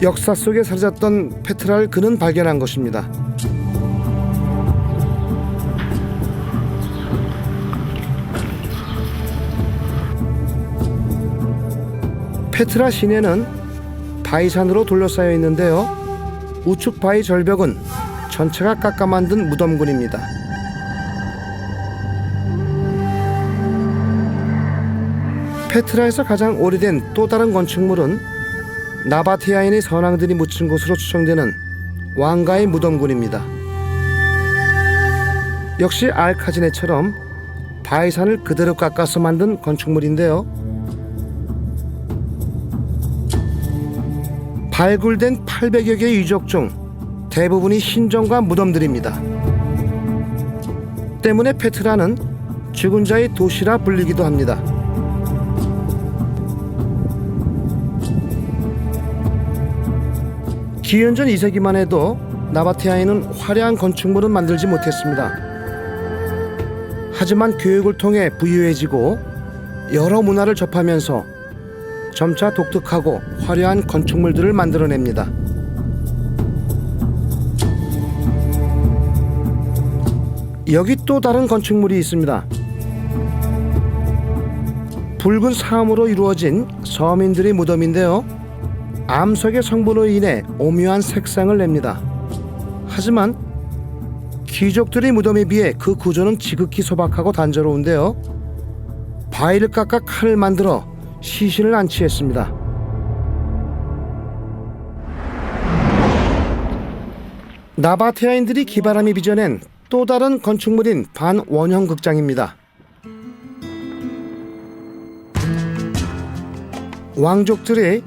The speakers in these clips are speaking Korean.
역사 속에 사라졌던 페트라를 그는 발견한 것입니다. 페트라 시내는 바위산으로 둘러싸여 있는데요. 우측 바위 절벽은 전체가 깎아 만든 무덤굴입니다. 페트라에서 가장 오래된 또 다른 건축물은 나바티아인의 선왕들이 묻힌 곳으로 추정되는 왕가의 무덤굴입니다. 역시 알카지네처럼 바위산을 그대로 깎아서 만든 건축물인데요. 발굴된 800여 개의 유적 중 대부분이 신전과 무덤들입니다. 때문에 페트라는 죽은 자의 도시라 불리기도 합니다. 기원전 2세기만 해도 나바티아에는 화려한 건축물은 만들지 못했습니다. 하지만 교육을 통해 부유해지고 여러 문화를 접하면서 점차 독특하고 화려한 건축물들을 만들어냅니다. 여기 또 다른 건축물이 있습니다. 붉은 사암으로 이루어진 서민들의 무덤인데요. 암석의 성분으로 인해 오묘한 색상을 냅니다. 하지만 귀족들의 무덤에 비해 그 구조는 지극히 소박하고 단조로운데요. 바위를 깎아 칼을 만들어 시신을 안치했습니다. 나바테아인들이 기바람이 빚어낸 또 다른 건축물인 반원형 극장입니다. 왕족들의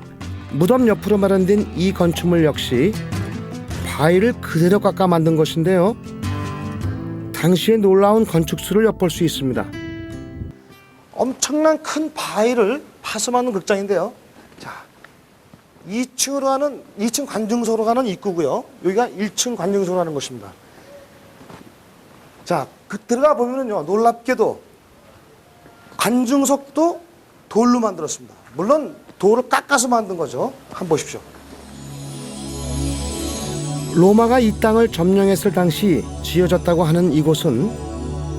무덤 옆으로 마련된 이 건축물 역시 바위를 그대로 깎아 만든 것인데요. 당시의 놀라운 건축수를 엿볼 수 있습니다. 엄청난 큰 바위를 만든 극장인데요. 자, 2층으로 가는 2층 관중소로 가는 입구고요. 여기가 1층 관중소로 가는 곳입니다. 자, 그 들어가 보면은요. 놀랍게도 관중석도 돌로 만들었습니다. 물론 돌을 깎아서 만든 거죠. 한번 보십시오. 로마가 이 땅을 점령했을 당시 지어졌다고 하는 이곳은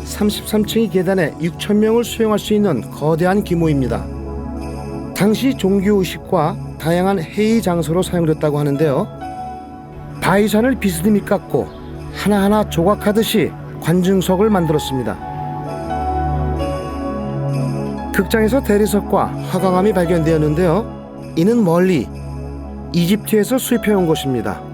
33층의 계단에 6천 명을 수용할 수 있는 거대한 규모입니다. 당시 종교 의식과 다양한 회의 장소로 사용됐다고 하는데요. 바위산을 비스듬히 깎고 하나하나 조각하듯이 관중석을 만들었습니다. 극장에서 대리석과 화강암이 발견되었는데요. 이는 멀리 이집트에서 수입해온 것입니다.